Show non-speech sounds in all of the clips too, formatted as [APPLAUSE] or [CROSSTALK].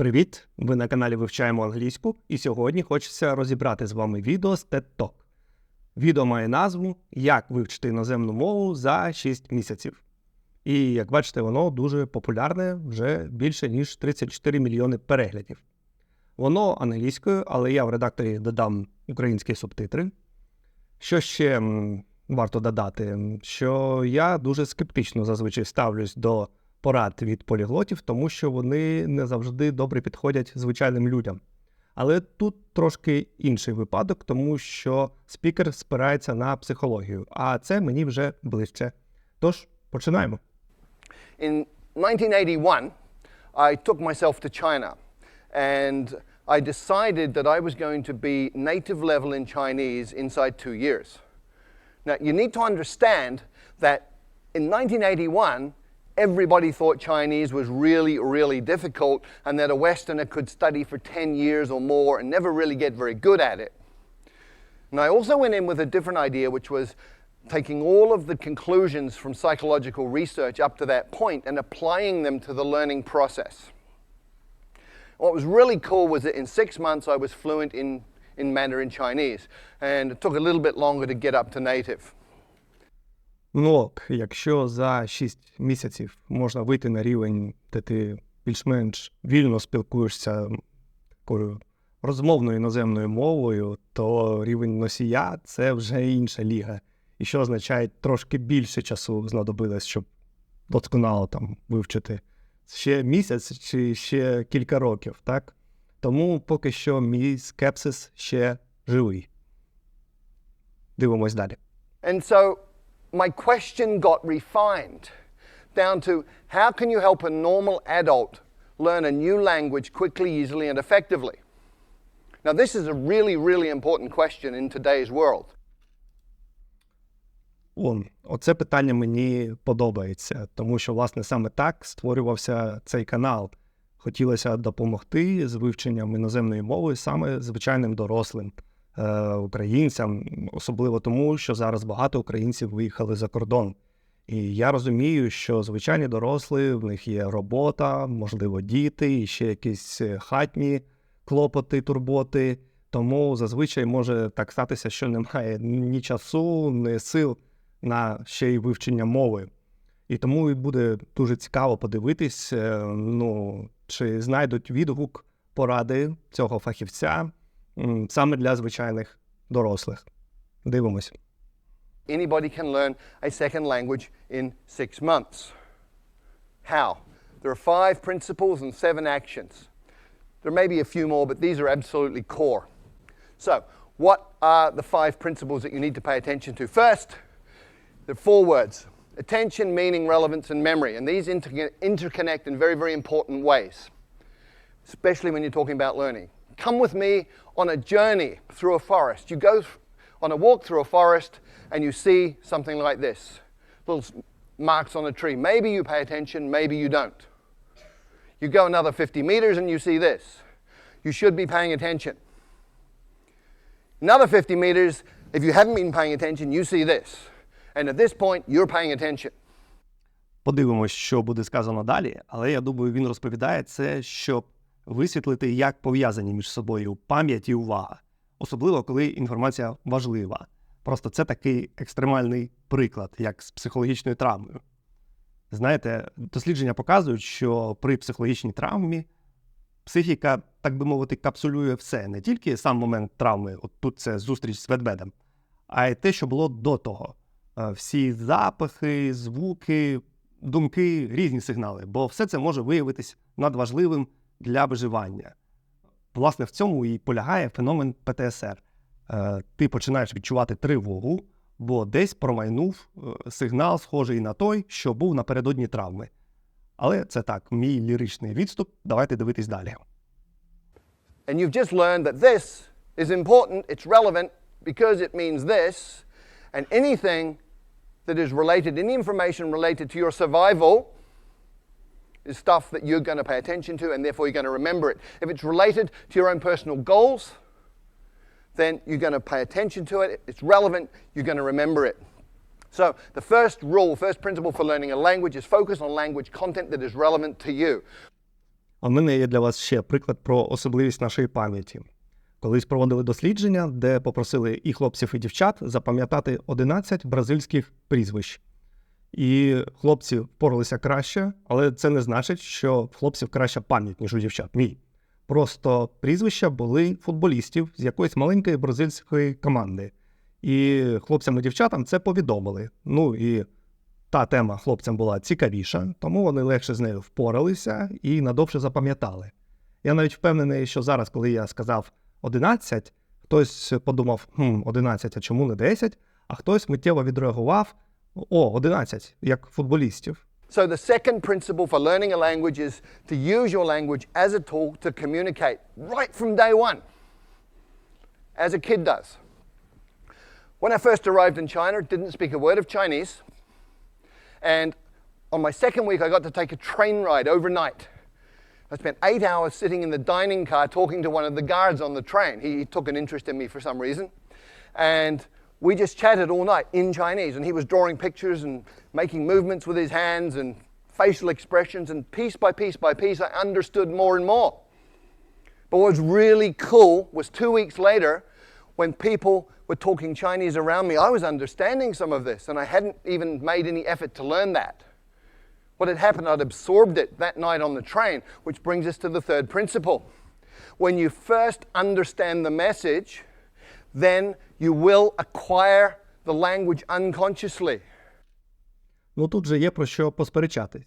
Привіт! Ви на каналі Вивчаємо англійську, і сьогодні хочеться розібрати з вами відео з TED Talk. Відео має назву Як вивчити іноземну мову за 6 місяців. І як бачите, воно дуже популярне вже більше ніж 34 мільйони переглядів. Воно англійською, але я в редакторі додам українські субтитри. Що ще варто додати? Що я дуже скептично зазвичай ставлюсь до порад від поліглотів, тому що вони не завжди добре підходять звичайним людям. Але тут трошки інший випадок, тому що спікер спирається на психологію, а це мені вже ближче. Тож починаємо. In 1981, I took myself to China and I decided that I was going to be native level in Chinese inside two years. Now, you need to understand that in 1981, everybody thought Chinese was really, really difficult and that a Westerner could study for 10 years or more and never really get very good at it. And I also went in with a different idea, which was taking all of the conclusions from psychological research up to that point and applying them to the learning process. What was really cool was that in six months I was fluent in, in Mandarin Chinese, and it took a little bit longer to get up to native. Ну, якщо за 6 місяців можна вийти на рівень, де ти більш-менш вільно спілкуєшся такою розмовною іноземною мовою, то рівень носія це вже інша ліга. І що означає, трошки більше часу знадобилось, щоб досконало там вивчити. Ще місяць чи ще кілька років, так? Тому поки що мій скепсис ще живий. Дивимось далі. And so my question got refined down to how can you help a normal adult learn a new language quickly, easily, and effectively? Now, this is a really, really important question in today's world. Он, оце питання мені подобається, тому що, власне, саме так створювався цей канал. Хотілося допомогти з вивченням іноземної мови саме звичайним дорослим е, українцям, особливо тому, що зараз багато українців виїхали за кордон. І я розумію, що звичайні дорослі, в них є робота, можливо, діти, і ще якісь е, хатні клопоти, турботи. Тому зазвичай може так статися, що немає ні часу, ні сил на ще й вивчення мови. І тому буде дуже цікаво подивитись, е, ну, чи знайдуть відгук поради цього фахівця саме для звичайних дорослих. Дивимось. Anybody can learn a second language in six months. How? There are five principles and seven actions. There may be a few more, but these are absolutely core. So, what are the five principles that you need to pay attention to? First, there are four words attention, meaning, relevance, and memory. And these inter- interconnect in very, very important ways, especially when you're talking about learning. Come with me on a journey through a forest. You go th- on a walk through a forest and you see something like this little s- marks on a tree. Maybe you pay attention, maybe you don't. You go another 50 meters and you see this. You should be paying attention. Another 50 meters, if you haven't been paying attention, you see this. And at this point, you're paying attention. Подивимось, що буде сказано далі, але я думаю, він розповідає це, щоб висвітлити, як пов'язані між собою пам'ять і увага, особливо коли інформація важлива. Просто це такий екстремальний приклад, як з психологічною травмою. Знаєте, дослідження показують, що при психологічній травмі психіка, так би мовити, капсулює все, не тільки сам момент травми, от тут це зустріч з ведмедем, а й те, що було до того. Е, Всі запахи, звуки, думки, різні сигнали, бо все це може виявитись надважливим для виживання. Власне, в цьому і полягає феномен ПТСР. Е, Ти починаєш відчувати тривогу, бо десь промайнув е, сигнал, схожий на той, що був напередодні травми. Але це так, мій ліричний відступ. Давайте дивитись далі. And you've just learned that this is important, it's relevant because it means this, and anything that is related, any information related to your survival is stuff that you're going to pay attention to and therefore you're going to remember it. If it's related to your own personal goals, then you're going to pay attention to it. It's relevant, you're going to remember it. So, the first rule, first principle for learning a language is focus on language content that is relevant to you. А в мене є для вас ще приклад про особливість нашої пам'яті. Колись проводили дослідження, де попросили і хлопців, і дівчат запам'ятати 11 бразильських прізвищ. І хлопці впоралися краще, але це не значить, що в хлопців краща пам'ять, ніж у дівчат. Ні. Просто прізвища були футболістів з якоїсь маленької бразильської команди. І хлопцям і дівчатам це повідомили. Ну і та тема хлопцям була цікавіша, тому вони легше з нею впоралися і надовше запам'ятали. Я навіть впевнений, що зараз, коли я сказав 11, хтось подумав, хм, 11, а чому не 10? А хтось миттєво відреагував: о, 11, як футболістів. So, the second principle for learning a language is to use your language as a tool to communicate right from day one, as a kid does. When I first arrived in China, didn't speak a word of Chinese. And on my second week, I got to take a train ride overnight. I spent eight hours sitting in the dining car talking to one of the guards on the train. He, he took an interest in me for some reason. And we just chatted all night in Chinese. And he was drawing pictures and making movements with his hands and facial expressions. And piece by piece by piece, I understood more and more. But what was really cool was two weeks later, when people were talking Chinese around me, I was understanding some of this, and I hadn't even made any effort to learn that. What had happened, I'd absorbed it that night on the train, which brings us to the third principle. When you first understand the message, then you will acquire the language unconsciously. Ну тут же є про що посперечатись.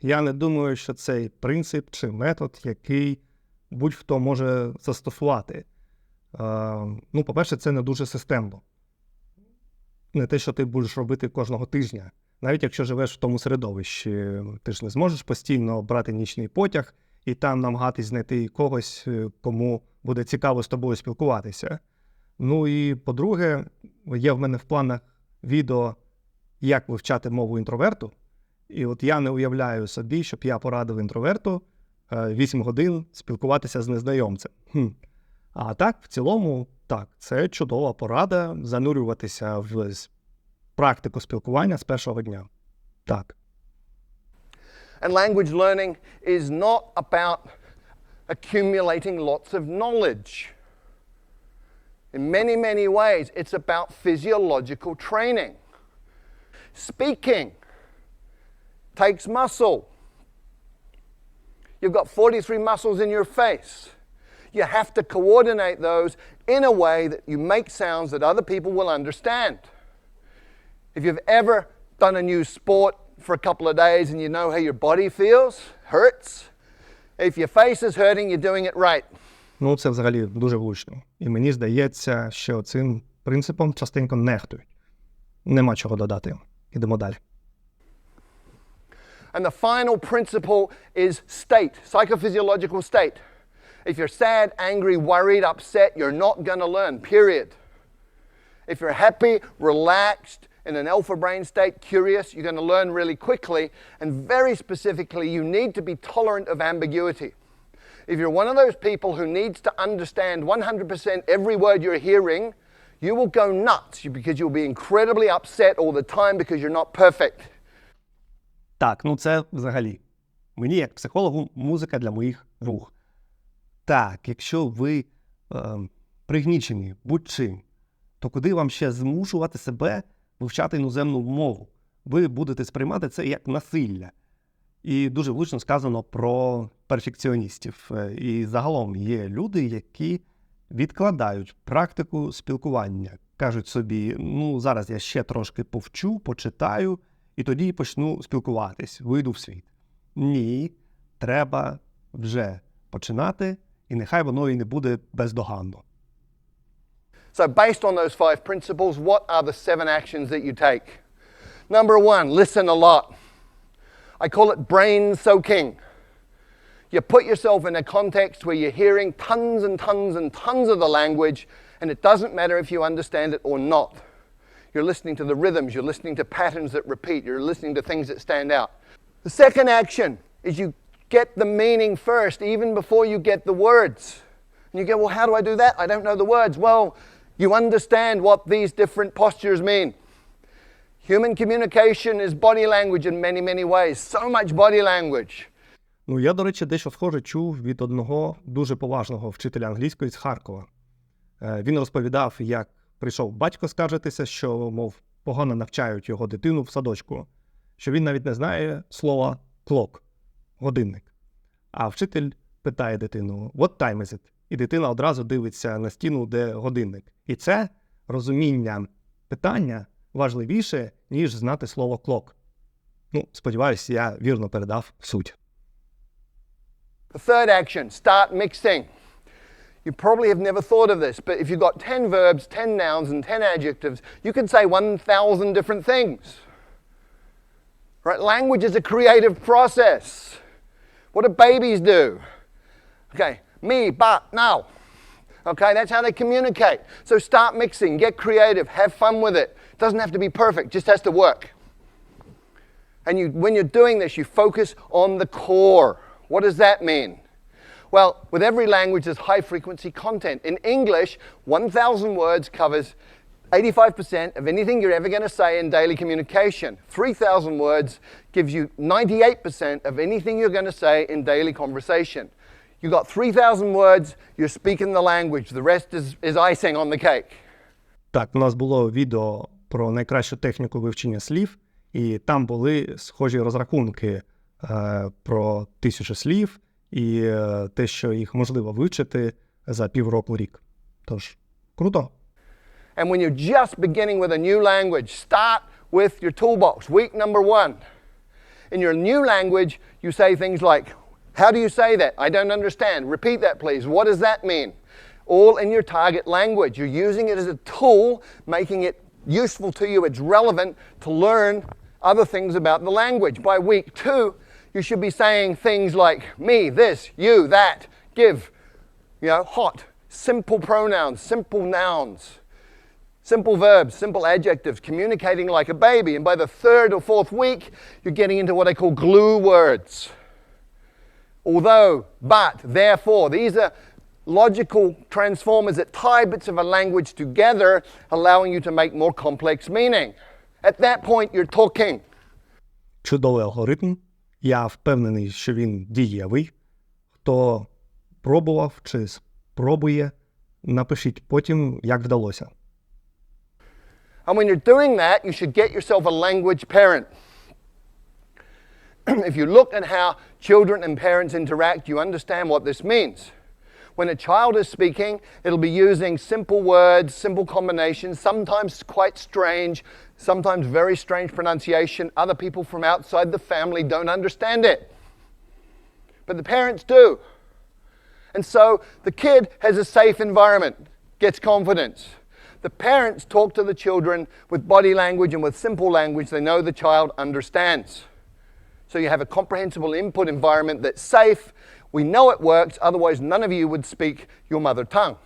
Я не думаю, що цей принцип чи метод, який будь-хто може застосувати. Е, ну, по-перше, це не дуже системно. Не те, що ти будеш робити кожного тижня. Навіть якщо живеш в тому середовищі, ти ж не зможеш постійно брати нічний потяг і там намагатись знайти когось, е, кому буде цікаво з тобою спілкуватися. Ну і по-друге, є в мене в планах відео, як вивчати мову інтроверту. І от я не уявляю собі, щоб я порадив інтроверту е, 8 годин спілкуватися з незнайомцем. Хм. А так, в цілому, так, це чудова порада занурюватися в практику спілкування з першого дня. Так. And language learning is not about accumulating lots of knowledge. In many, many ways, it's about physiological training. Speaking takes muscle. You've got 43 muscles in your face. You have to coordinate those in a way that you make sounds that other people will understand. If you've ever done a new sport for a couple of days and you know how your body feels, hurts, if your face is hurting, you're doing it right Ну, це взагалі дуже влучно. І мені здається, що цим принципом частенько нехтують. Нема чого додати. Ідемо далі. And the final principle is state, psychophysiological state. If you're sad, angry, worried, upset, you're not going to learn, period. If you're happy, relaxed, in an alpha brain state, curious, you're going to learn really quickly. And very specifically, you need to be tolerant of ambiguity. If you're one of those people who needs to understand 100% every word you're hearing, you will go nuts because you'll be incredibly upset all the time because you're not perfect. Так, ну це взагалі. Мені, як психологу, музика для моїх вух. Так, якщо ви е, пригнічені будь-чим, то куди вам ще змушувати себе вивчати іноземну мову? Ви будете сприймати це як насилля. І дуже влучно сказано про перфекціоністів. Е, І загалом є люди, які відкладають практику спілкування. Кажуть собі: ну, зараз я ще трошки повчу, почитаю, і тоді почну спілкуватись, вийду в світ. Ні, треба вже починати, і нехай воно і не буде бездоганно. So, based on those five principles, what are the seven actions that you take? Number one, listen a lot. I call it brain soaking. You put yourself in a context where you're hearing tons and tons and tons of the language, and it doesn't matter if you understand it or not. You're listening to the rhythms, you're listening to patterns that repeat, you're listening to things that stand out. The second action is you get the meaning first, even before you get the words. And you go, well, how do I do that? I don't know the words. Well, you understand what these different postures mean. Human communication is body language in many, many ways. So much body language. Ну, я, до речі, дещо схоже чув від одного дуже поважного вчителя англійської з Харкова. Е, Він розповідав, як прийшов батько скаржитися, що, мов, погано навчають його дитину в садочку, що він навіть не знає слова clock – годинник. А вчитель питає дитину: What time is it? І дитина одразу дивиться на стіну, де годинник. І це розуміння питання важливіше, ніж знати слово clock. Ну, сподіваюся, я вірно передав суть. The third action, start mixing. You probably have never thought of this, but if you've got 10 verbs, 10 nouns, and 10 adjectives, you can say 1,000 different things. Right? Language is a creative process. What do babies do? Okay, me, but, now. Okay, that's how they communicate. So start mixing, get creative, have fun with it. It doesn't have to be perfect, just has to work. And you, when you're doing this, you focus on the core. What does that mean? Well, with every language, there's high frequency content. In English, 1,000 words covers 85% of anything you're ever going to say in daily communication. 3,000 words gives you 98% of anything you're going to say in daily conversation. You got 3,000 words, you're speaking the language. The rest is, is icing on the cake. Так, у нас було відео про найкращу техніку вивчення слів, і там були схожі розрахунки е, про тисячу слів і е, те, що їх можливо вивчити за півроку рік. Тож, круто. And when you're just beginning with a new language, start with your toolbox. Week number one. In your new language, you say things like, How do you say that? I don't understand. Repeat that, please. What does that mean? All in your target language. You're using it as a tool, making it useful to you. It's relevant to learn other things about the language. By week two, you should be saying things like me, this, you, that, give, you know, hot, simple pronouns, simple nouns. Simple verbs, simple adjectives, communicating like a baby. And by the third or fourth week, you're getting into what I call glue words. Although, but, therefore, these are logical transformers that tie bits of a language together, allowing you to make more complex meaning. At that point, you're talking. Чудовий алгоритм. Я впевнений, що він дієвий. Хто пробував чи спробує, напишіть потім, як вдалося. And when you're doing that, you should get yourself a language parent. [CLEARS THROAT] if you look at how children and parents interact, you understand what this means. When a child is speaking, it'll be using simple words, simple combinations, sometimes quite strange, sometimes very strange pronunciation. Other people from outside the family don't understand it. But the parents do. And so the kid has a safe environment, gets confidence. The parents talk to the children with body language and with simple language they know the child understands. So you have a comprehensible input environment that's safe. We know it works, otherwise, none of you would speak your mother tongue.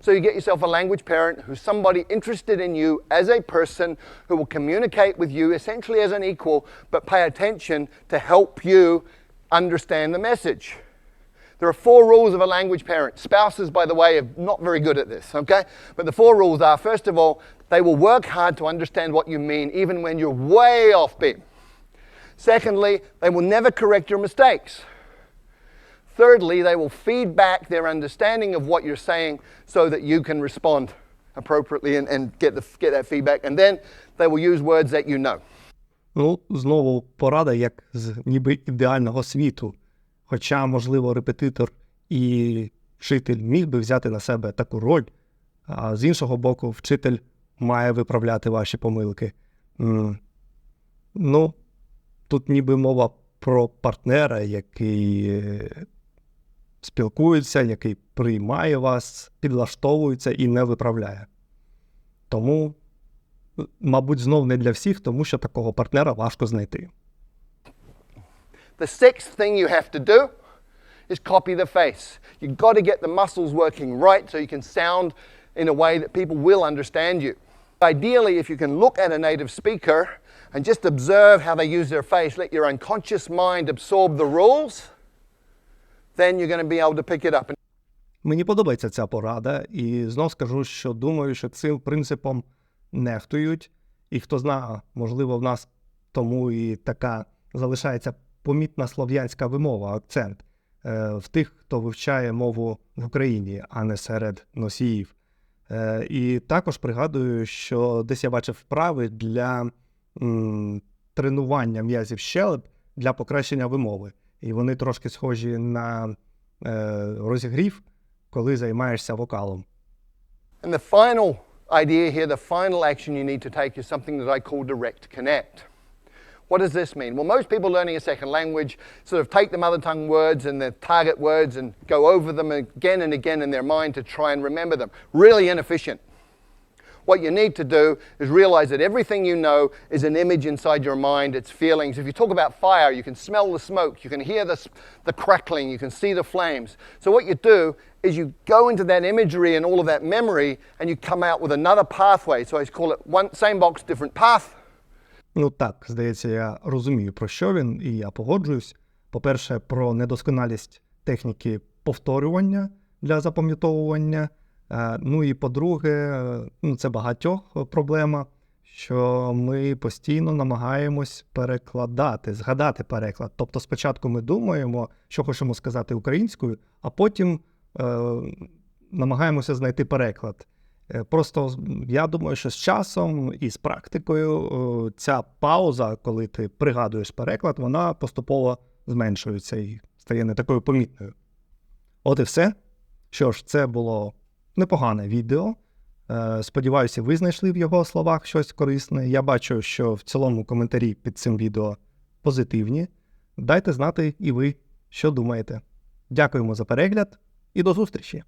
So you get yourself a language parent who's somebody interested in you as a person who will communicate with you essentially as an equal, but pay attention to help you understand the message. There are four rules of a language parent. Spouses, by the way, are not very good at this, okay? But the four rules are first of all, they will work hard to understand what you mean, even when you're way off beat. Secondly, they will never correct your mistakes. Thirdly, they will feed back their understanding of what you're saying so that you can respond appropriately and, and get, the, get that feedback. And then they will use words that you know. Ну, знову порада, як з ніби ідеального світу. Хоча, можливо, репетитор і вчитель міг би взяти на себе таку роль, а з іншого боку, вчитель має виправляти ваші помилки. Ну, тут ніби мова про партнера, який е, спілкується, який приймає вас, підлаштовується і не виправляє. Тому мабуть, знов не для всіх, тому що такого партнера важко знайти. The sixth thing you have to do is copy the face. You've got to get the muscles working right so you can sound in a way that people will understand you. Ideally, if you can look at a native speaker and just observe how they use their face, let your unconscious mind absorb the rules, then you're going to be able to pick it up. Мені подобається ця порада, і знов скажу, що думаю, що цим принципом нехтують. І хто знає, можливо, в нас тому і така залишається помітна слов'янська вимова, акцент е, в тих, хто вивчає мову в Україні, а не серед носіїв. Е, і також пригадую, що десь я бачив вправи для тренування м'язів щелеп для покращення вимови. І вони трошки схожі на е, розігрів, коли займаєшся вокалом. And the final idea here, the final action you need to take is something that I call direct connect. What does this mean? Well, most people learning a second language sort of take the mother tongue words and the target words and go over them again and again in their mind to try and remember them. Really inefficient. What you need to do is realize that everything you know is an image inside your mind, it's feelings. If you talk about fire, you can smell the smoke, you can hear the, s- the crackling, you can see the flames. So, what you do is you go into that imagery and all of that memory and you come out with another pathway. So, I call it one, same box, different path. Ну так, здається, я розумію, про що він, і я погоджуюсь. По-перше, про недосконалість техніки повторювання для запам'ятовування. Е, Ну і по-друге, ну, це багатьох проблема, що ми постійно намагаємось перекладати, згадати переклад. Тобто, спочатку ми думаємо, що хочемо сказати українською, а потім е, намагаємося знайти переклад. Е, Просто я думаю, що з часом і з практикою е, ця пауза, коли ти пригадуєш переклад, вона поступово зменшується і стає не такою помітною. От і все. Що ж, це було непогане відео. Е, Сподіваюся, ви знайшли в його словах щось корисне. Я бачу, що в цілому коментарі під цим відео позитивні. Дайте знати і ви, що думаєте. Дякуємо за перегляд і до зустрічі!